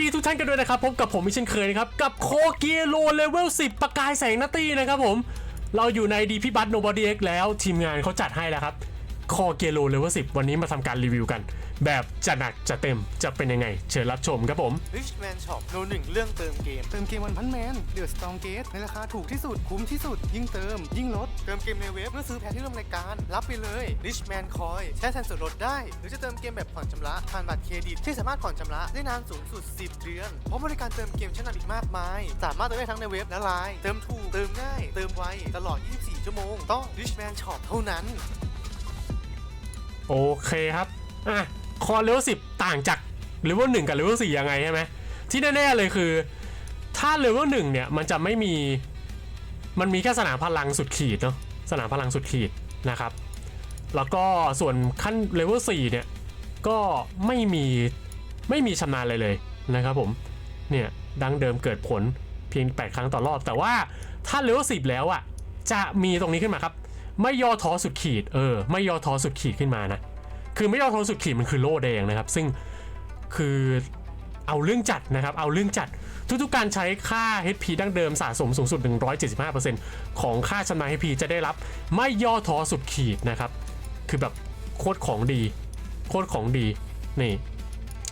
ดีทุกท่านกันด้วยนะครับพบกับผมอีกเช่นเคยนะครับกับโคเกียโลเลเวล10 ประกายแสงนาตีนะครับผม เราอยู่ในดีพี่บัตโนบอดี้เอ็กแล้วทีมงานเขาจัดให้แล้วครับ คอเกียโลเลเวล10วันนี้มาทำการรีวิวกัน แบบจะหนักจะเต็มจะเป็นยังไง เชิญรับชมครับผม Richman Shop โนหนึ่งเรื่องเติมเกม เติมเกมวันพันแมนเดือดสตองเกตในราคาถูกที่สุดคุ้มที่สุด ยิ่งเติม ยิ่งลด เติมเกมในเว็บเมื่อซื้อแพ็คที่ร่วมรายการ รับไปเลย Richman Coin ใช้แทนส่วนลดได้ หรือจะเติมเกมแบบผ่อนชำระผ่านบัตรเครดิตที่สามารถผ่อนชำระได้นานสูงสุด 10 เดือนพร้อมบริการเติมเกมชั้นนำอีกมากมาย สามารถเติมได้ทั้งในเว็บและไลน์เติมถูกเติมง่าย เติมไวตลอด 24 ชั่วโมงต้อง Richman Shop เท่านั้น โอเคครับ อะ คอเลเวล10ต่างจากเลเวล1กับเลเวล4ยังไงใช่ไหม ที่แน่ๆเลยคือ ถ้าเลเวล1เนี่ย มันจะไม่มี มันมีแค่สนามพลังสุดขีดเนาะ สนามพลังสุดขีดนะครับ แล้วก็ส่วนขั้นเลเวล4เนี่ย ก็ไม่มี ไม่มีชำนาญเลยเลยนะครับผม เนี่ย ดังเดิมเกิดผลเพียง 8 ครั้งต่อรอบ แต่ว่าถ้าเลเวล10แล้วอะ จะมีตรงนี้ขึ้นมาครับ ไม่ย่อท้อสุดขีด เออ ไม่ย่อท้อสุดขีดขึ้นมานะ คือไม่ย่อท้อสุดขีดมันคือโล่แดงนะครับ ซึ่งคือเอาเรื่องจัดนะครับ เอาเรื่องจัด ทุกๆ การใช้ค่า HP ดั้งเดิมสะสมสูงสุด 175%ของค่าชำนาญ HP จะได้รับไม่ย่อท้อสุดขีดนะครับ คือแบบโคตรของดี โคตรของดี นี่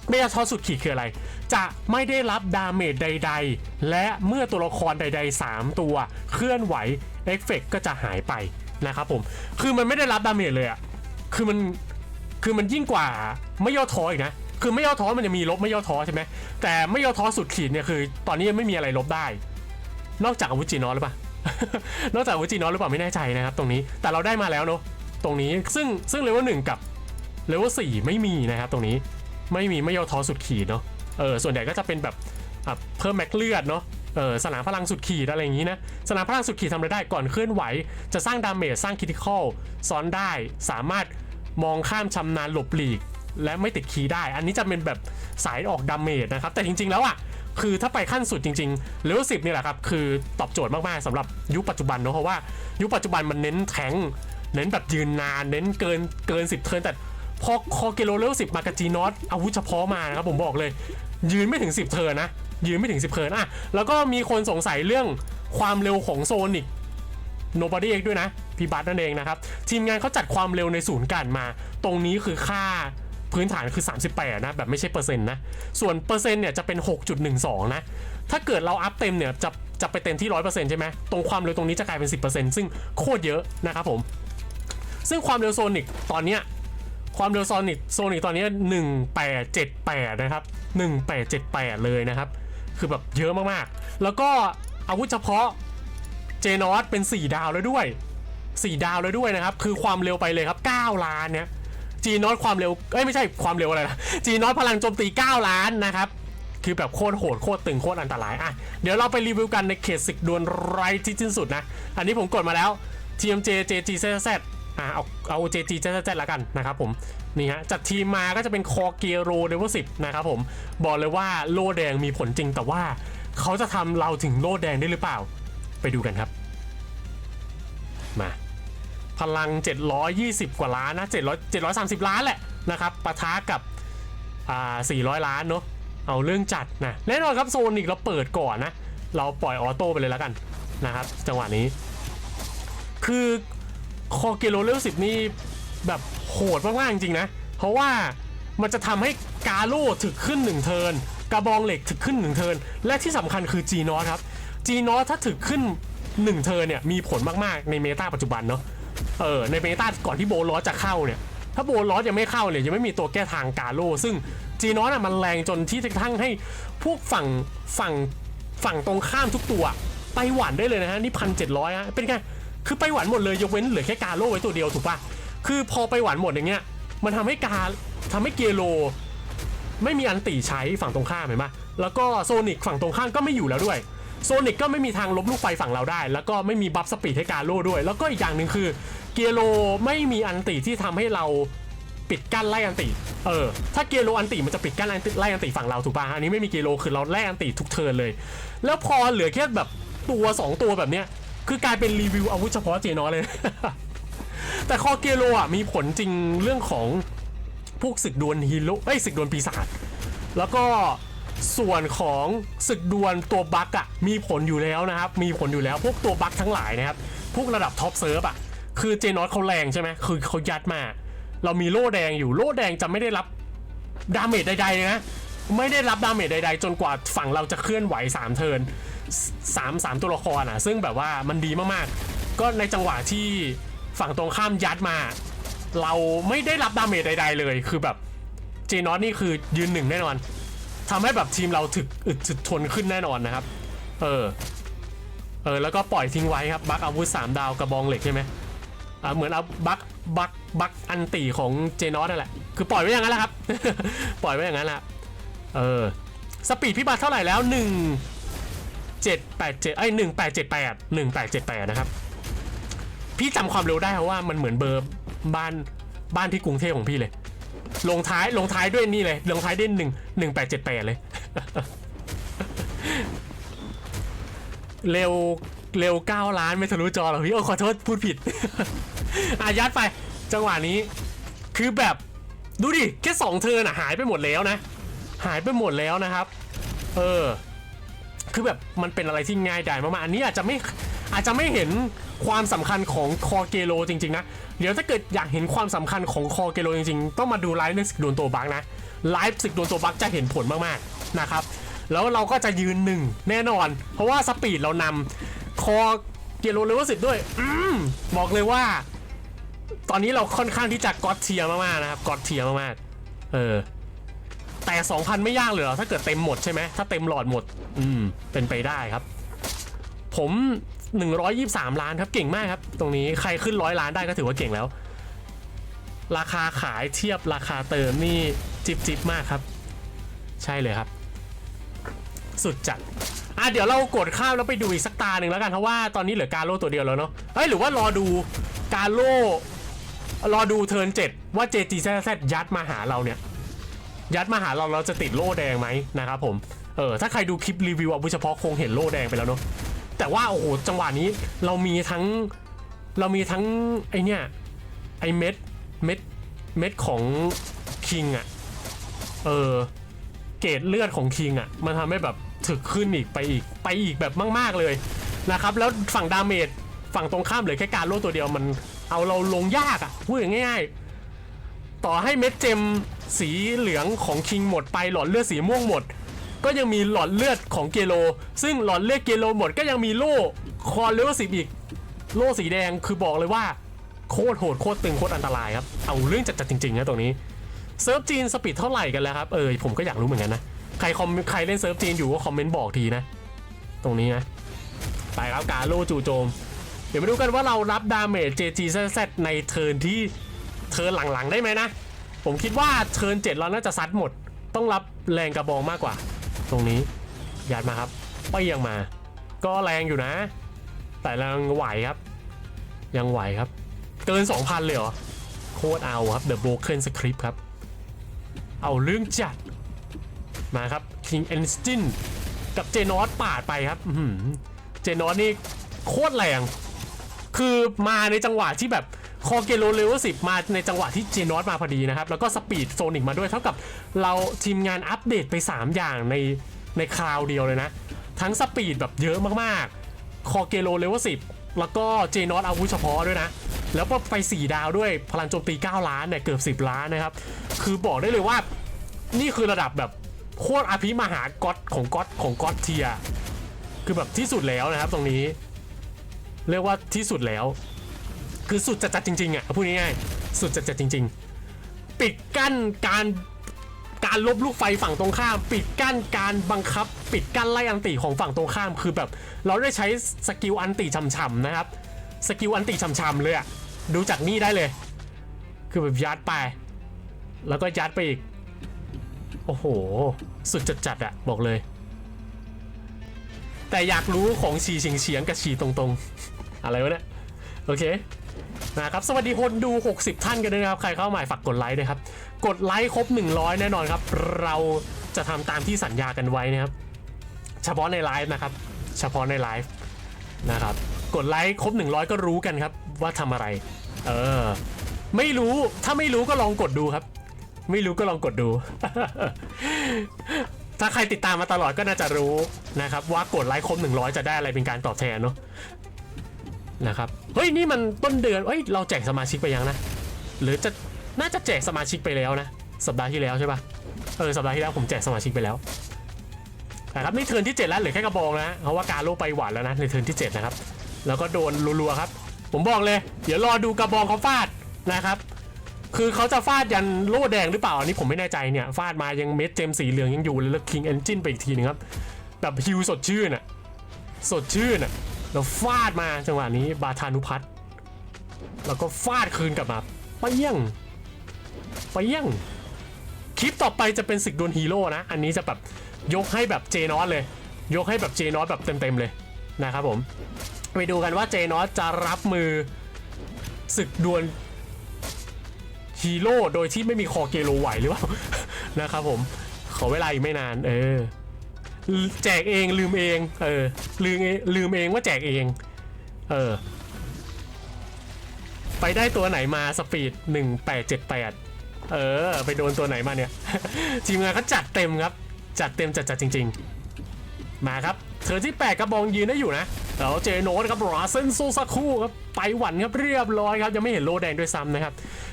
ไม่ย่อท้อสุดขีดคืออะไร จะไม่ได้รับดาเมจใด ๆ และเมื่อตัวละครใด ๆ 3 ตัว เคลื่อนไหวเอฟเฟกก็จะหายไป นะครับผมคือมันไม่ได้รับดาเมจเลยอะคือมันคือมันยิ่งกว่าไม่ย่อท้ออีกนะคือไม่ย่อท้อมันจะมีลบไม่ย่อท้อใช่ไหมแต่ไม่ย่อท้อสุดขีดเนี่ยคือ ตอนนี้ยังไม่มีอะไรลบได้ นอกจากอาวุธจีนอสหรือเปล่านอกจากอาวุธจีนอสหรือเปล่าไม่แน่ใจนะครับ ตรงนี้แต่เราได้มาแล้วเนาะตรงนี้ซึ่งซึ่งเลเวลหนึ่งกับเลเวลสี่ไม่มีนะครับ ตรงนี้ไม่มีไม่ย่อท้อสุดขีดเนาะเออส่วนใหญ่ก็จะเป็นแบบเพิ่มแม็กเลือดเนาะ เออสนามพลังสุดขีดอะไรอย่างนี้นะ สนามพลังสุดขีดทำอะไรได้ก่อนเคลื่อนไหว จะสร้างดาเมจสร้างคิติคอลซ้อนได้สามารถมองข้ามชำนาญหลบหลีก และไม่ติดคีได้ อันนี้จะเป็นแบบสายออกดาเมจนะครับ แต่จริง ๆ แล้วอะคือถ้าไปขั้นสุดจริงๆเลเวลสิบนี่แหละครับ คือตอบโจทย์มากๆสำหรับยุคปัจจุบันเนาะเพราะว่ายุคปัจจุบันมันเน้นแทงเน้นแบบยืนนาน เน้นเกินเกิน10เทิร์นแต่พอคอเกโลเลเวลสิบมากาจีนอตอาวุธเฉพาะมานะครับผมบอกเลย ยืนไม่ถึง10เทิร์นนะ ยืนไม่ถึง 10เทิร์นอะแล้วก็มีคนสงสัยเรื่องความเร็วของโซนิก Nobody X ด้วยนะพี่บัตนั่นเองนะครับ ทีมงานเขาจัดความเร็วในศูนย์การมา ตรงนี้คือค่าพื้นฐานคือ 38 นะ แบบไม่ใช่เปอร์เซ็นต์นะ ส่วนเปอร์เซ็นต์เนี่ยจะเป็น 6.12 นะ ถ้าเกิดเราอัพเต็มเนี่ยจะจะไปเต็มที่ 100%ใช่ไหมตรงความเร็วตรงนี้จะกลายเป็น 10%ซึ่งโคตรเยอะนะครับผม ซึ่งความเร็วโซนิกตอนเนี้ยความเร็วโซนิกโซนิกตอนนี้ 1878 นะครับ 1878 เลยนะครับ คือแบบเยอะมากๆ แล้วก็อาวุธเฉพาะเจนอสเป็น 4 ดาวแล้วด้วย 4 ดาวแล้วด้วยนะครับ คือความเร็วไปเลยครับ 9 ล้านเนี่ยจีนอสความเร็ว เอ้ยไม่ใช่ความเร็วอะไรนะจีนอสพลังโจมตี 9 ล้านนะครับคือแบบโคตรโหดโคตรตึงโคตรอันตรายอะเดี๋ยวเราไปรีวิวกันในเขตศึกดวลไรที่สิ้นสุดนะ อันนี้ผมกดมาแล้ว TMJ JG ZZ อะเอาเอา JG ZZ ละกันนะครับผมนี่ฮะจัดทีมมาก็จะเป็นคอเกียโรเลเวล10นะครับผมบอกเลยว่าโล่แดงมีผลจริงแต่ว่าเขาจะทำเราถึงโล่แดงได้หรือเปล่า ไปดูกันครับ มาพลัง 720 กว่าล้านนะ 700 730 ล้านแหละนะครับปะทะกับอ่า400 ล้านเนาะเอาเรื่องจัดนะแน่นอนครับโซนิกเราเปิดก่อนนะ เราปล่อยออโต้ไปเลยแล้วกันนะครับ จังหวะนี้ คือ คอเกโลเลเวล10นี่แบบโหดมากๆจริงๆนะ เพราะว่ามันจะทำให้กาโล่ถึกขึ้น1เทิร์นกระบองเหล็กถึกขึ้น1เทิร์นและที่สำคัญคือ G นอสครับ G นอสถ้าถึกขึ้น1เทิร์นเนี่ยมีผลมากๆในเมตาปัจจุบันเนาะเออในเมตาก่อนที่โบลอสจะเข้าเนี่ยถ้าโบลอสยังไม่เข้าเนี่ยยังไม่มีตัวแก้ทางกาโลซึ่งจีนอสอะมันแรงจนที่ทั้งให้พวกฝั่งฝั่งฝั่งตรงข้ามทุกตัวไปหวันได้เลยนะฮะนี่พันเจ็ดร้อยฮะเป็นไง คือไปหวันหมดเลยยกเว้นเหลือแค่กาโลไว้ตัวเดียวถูกปะคือพอไปหวันหมดอย่างเงี้ย มันทำให้กาทำให้เกโล ไม่มีอันตีใช้ฝั่งตรงข้ามเห็นปะแล้วก็โซนิกฝั่งตรงข้ามก็ไม่อยู่แล้วด้วยโซนิกก็ไม่มีทางลบลูกไฟฝั่งเราได้ แล้วก็ไม่มีบัฟสปีดให้กาโลด้วย แล้วก็อีกอย่างหนึ่งคือเกียโลไม่มีอันติที่ทำให้เราปิดกั้นไล่อันติเออ ถ้าเกียโลอันติมันจะปิดกั้นไล่อันติฝั่งเราถูกป่ะ อันนี้ไม่มีเกียโลคือเราไล่อันติทุกเทิร์นเลย แล้วพอเหลือแค่แบบตัว 2 ตัวแบบเนี้ย คือกลายเป็นรีวิวอาวุธเฉพาะเจนอเลย แต่คอเกียโลอะมีผลจริงเรื่องของพวกศึกดวลฮีโร่เอ้ศึกดวลปีศาจแล้วก็ส่วนของศึกดวลตัวบัคอะมีผลอยู่แล้วนะครับ มีผลอยู่แล้วพวกตัวบัคทั้งหลายนะครับ พวกระดับท็อปเซิร์ฟอะคือเจนอตเขาแรงใช่ไหมคือเขายัดมา เรามีโล่แดงอยู่โล่แดงจะไม่ได้รับดาเมจใดๆนะ ไม่ได้รับดาเมจใดๆ จนกว่าฝั่งเราจะเคลื่อนไหว 3 เทิร์น สามสามตัวละครอะ ซึ่งแบบว่ามันดีมากๆ ก็ในจังหวะที่ฝั่งตรงข้ามยัดมา เราไม่ได้รับดาเมจใด ๆ เลยคือแบบเจนอตนี่คือยืนหนึ่งแน่นอนทำให้แบบทีมเราถึกอึดถึกทนขึ้นแน่นอนนะครับ เออเออแล้วก็ปล่อยทิ้งไว้ครับบัคอาวุธ3ดาวกระบองเหล็กใช่ไหมอ่าเหมือนเอาบัคบัคบัคอันตีของเจนอตนั่นแหละคือปล่อยไว้อย่างนั้นแหละครับ ปล่อยไว้อย่างนั้นแหละเออสปีดพี่บัตเท่าไหร่แล้ว1 7 8 7ไอ้1 8 7 8 1 8 7 8 นะครับ พี่จำความเร็วได้เพราะว่ามันเหมือนเบอร์บ้านบ้านที่กรุงเทพของพี่เลย ลงท้ายลงท้ายด้วยนี่เลย ลงท้ายด้วยหนึ่งหนึ่งแปดเจ็ดแปดเลย เร็วเร็วเก้าล้านไม่ทะลุจอหรอกพี่โอ้ขอโทษพูดผิด อายัดไป จังหวะนี้ คือแบบดูดิ แค่สองเทิร์นอะหายไปหมดแล้วนะ หายไปหมดแล้วนะครับ เออ คือแบบมันเป็นอะไรที่ง่ายดายมากๆอันนี้อาจจะไม่อาจจะไม่เห็นความสำคัญของคอเกโลจริงๆนะ เดี๋ยวถ้าเกิดอยากเห็นความสำคัญของคอเกโลจริงๆ ต้องมาดูไลฟ์ในศึกดวลตัวบักนะ ไลฟ์ศึกดวลตัวบักจะเห็นผลมากๆนะครับ แล้วเราก็จะยืนหนึ่งแน่นอน เพราะว่าสปีดเรานำคอเกโลเลเวลสิบด้วยอืบอกเลยว่า ตอนนี้เราค่อนข้างที่จะก๊อตเทียมากๆนะครับก๊อตเทียมากๆเออ แต่ 2,000 ไม่ยากเลยเหรอถ้าเกิดเต็มหมดใช่ไหมถ้าเต็มหลอดหมด อืม เป็นไปได้ครับ ผม 123 ล้านครับเก่งมากครับ ตรงนี้ใครขึ้นร้อยล้านได้ก็ถือว่าเก่งแล้ว ราคาขายเทียบราคาเติมนี่จิบจิบมากครับ ใช่เลยครับ สุดจัดอะเดี๋ยวเรากดข้ามแล้วไปดูอีกสักตาหนึ่งแล้วกันเพราะว่าตอนนี้เหลือการโล่ตัวเดียวแล้วเนาะเฮ้ยหรือว่ารอดูการโล่รอดูเทิร์น7ว่า JGZ ยัดมาหาเราเนี่ย ยัดมาหาเราเราจะติดโล่แดงไหมนะครับผมเออถ้าใครดูคลิปรีวิวอาวุธเฉพาะคงเห็นโล่แดงไปแล้วเนาะแต่ว่าโอ้โหจังหวะนี้เรามีทั้งเรามีทั้งไอเนี่ยไอเม็ดเม็ดเม็ดของคิงอะเออเกรดเลือดของคิงอะมันทำให้แบบถึกขึ้นอีกไปอีกไปอีกแบบมาก ๆเลยนะครับแล้วฝั่งดาเมจฝั่งตรงข้ามเหลือแค่การโล่ตัวเดียวมันเอาเราลงยากอะพูดงง่ายๆต่อให้เม็ดเจม สีเหลืองของคิงหมดไปหลอดเลือดสีม่วงหมด ก็ยังมีหลอดเลือดของเกโล ซึ่งหลอดเลือดเกโลหมดก็ยังมีโล่คอนเลเวลสิบอีก โล่สีแดงคือบอกเลยว่าโคตรโหดโคตรตึงโคตรอันตรายครับ เอาเรื่องจัดๆจริงๆนะตรงนี้เซิร์ฟจีนสปีดเท่าไหร่กันแล้วครับเออผมก็อยากรู้เหมือนกันนะใครคอมใครเล่นเซิร์ฟจีนอยู่ก็คอมเมนต์บอกทีนะ ตรงนี้นะไปครับการโลจู่โจม เดี๋ยวมาดูกันว่าเรารับดาเมจ JGZZ ในเทิร์นที่เทิร์นหลังๆได้ไหมนะ ผมคิดว่าเทิร์น7เราน่าจะซัดหมด ต้องรับแรงกระบองมากกว่า ตรงนี้ยัดมาครับเปรี้ยงมา ก็แรงอยู่นะ แต่ยังไหวครับ ยังไหวครับ เกิน 2,000 เลยเหรอ โคตรเอาครับ The Broken Script ครับ เอาเรื่องจัด มาครับ King e n s t i n กับเจนอสปาดไปครับเจนอสนี่โคตรแรง คือมาในจังหวะที่แบบ คอเกโลเลเวลสิมาในจังหวะที่เจนอสมาพอดีนะครับ แล้วก็สปีดโซนิกมาด้วยเท่ากับเราทีมงานอัปเดตไป 3 อย่างในในคราวเดียวเลยนะ ทั้งสปีดแบบเยอะมากๆ คอเกโลเลเวลสิแล้วก็เจนอสอาวุธเฉพาะด้วยนะ แล้วก็ไป 4 ดาวด้วยพลังโจมตี 9 ล้านเนี่ยเกือบ 10 ล้านนะครับ คือบอกได้เลยว่านี่คือระดับแบบโคตรอภิมหาก๊อตของก๊อตของก๊อตเทีย คือแบบที่สุดแล้วนะครับตรงนี้ เรียกว่าที่สุดแล้ว คือสุดจัดๆจริงๆอะพูดง่ายๆสุดจัดๆจริง ๆ ปิดกั้นการการลบลูกไฟฝั่งตรงข้าม ปิดกั้นการบังคับ ปิดกั้นไล่อันติของฝั่งตรงข้ามคือแบบ เราได้ใช้สกิลอันติช่ำๆนะครับสกิลอันติช่ำๆเลยอะดูจากนี่ได้เลย คือแบบยัดไป แล้วก็ยัดไปอีก โอ้โห สุดจัดๆอะบอกเลย แต่อยากรู้ของฉีเฉียงเฉียงๆกับฉีตรงๆ อะไรวะเนี่ย โอเค นะครับสวัสดีคนดู 60 ท่านกันด้วยนะครับ ใครเข้าใหม่ฝากกดไลค์ด้วยครับ กดไลค์ครบ 100 แน่นอนครับ เราจะทำตามที่สัญญากันไว้นะครับ เฉพาะในไลฟ์นะครับ เฉพาะในไลฟ์นะครับ กดไลค์ครบ 100 ก็รู้กันครับ ว่าทำอะไร เออ ไม่รู้ถ้าไม่รู้ก็ลองกดดูครับ ไม่รู้ก็ลองกดดู ถ้าใครติดตามมาตลอดก็น่าจะรู้นะครับว่ากดไลค์ครบ 100 จะได้อะไรเป็นการตอบแทนเนาะ นะครับเฮ้ยนี่มันต้นเดือนเฮ้ยเราแจกสมาชิกไปยังนะ หรือจะน่าจะแจกสมาชิกไปแล้วนะสัปดาห์ที่แล้วใช่ปะเออสัปดาห์ที่แล้วผมแจกสมาชิกไปแล้วนะครับนี่เทิร์นที่ 7 แล้วเหลือแค่กระบองนะเพราะว่าการโลไปหวานแล้วนะในเทิร์นที่ 7 นะครับ แล้วก็โดนรัวๆครับ ผมบอกเลย เดี๋ยวรอดูกระบองเขาฟาดนะครับคือเขาจะฟาดยันโล่แดงหรือเปล่าอันนี้ผมไม่แน่ใจเนี่ยฟาดมายังเม็ดเจมสีเหลืองยังอยู่เลยแล้วคิงเอนจินไปอีกทีนึงครับแบบฮิวสดชื่นอะสดชื่นอะ แล้วฟาดมาจังหวะนี้บาทานุพัฒน์แล้วก็ฟาดคืนกลับมาเปี้ยงเปี้ยงคลิปต่อไปจะเป็นศึกดวลฮีโร่นะ อันนี้จะแบบยกให้แบบเจนอสเลย ยกให้แบบเจนอสแบบเต็มๆเลยนะครับผม ไปดูกันว่าเจนอสจะรับมือศึกดวลฮีโร่โดยที่ไม่มีคอเกโลไหวหรือเปล่า นะครับผม ขอเวลาอีกไม่นาน เออ แจกเองลืมเอง เออลืมเองลืมเองว่าแจกเอง เออ ไปได้ตัวไหนมาสปีด 1878 เออ ไปโดนตัวไหนมาเนี่ย ทีมงานเขาจัดเต็มครับ จัดเต็มจัดจัดจริง ๆ มาครับเธอที่ 8กระบองยืนได้อยู่นะแล้วเจโนตครับราเซนโซซาคุครับไปหวันครับเรียบร้อยครับยังไม่เห็นโลแดงด้วยซ้ำนะครับ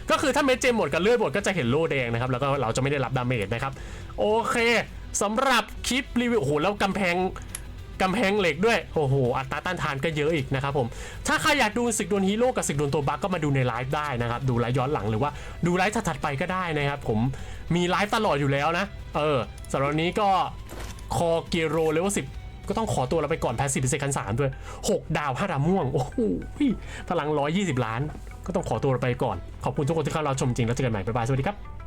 ก็คือถ้าเมจเจมหมดกับเลือดหมดก็จะเห็นโลแดงนะครับ แล้วก็เราจะไม่ได้รับดาเมจนะครับ โอเค สำหรับคลิปรีวิวโอ้โหแล้วกำแพงกำแพงเหล็กด้วยโอ้โหอัตราต้านทานก็เยอะอีกนะครับผมถ้าใครอยากดูศึกดวลฮีโร่กับศึกดวลตัวบัคก็มาดูในไลฟ์ได้นะครับดูไลฟ์ย้อนหลังหรือว่าดูไลฟ์ถัดๆไปก็ได้นะครับผมมีไลฟ์ตลอดอยู่แล้วนะ เออสำหรับนี้ก็คอเกียโรเลเวลสิบก็ต้องขอตัวเราไปก่อนแพสซีฟเซคันสามด้วย 6 ดาว5ดาวม่วง โอ้โหพลัง 120 ล้าน ก็ต้องขอตัวเราไปก่อน ขอบคุณทุกคนที่เข้าเราชมจริงแล้วเจอกันใหม่ บ๊ายบาย สวัสดีครับ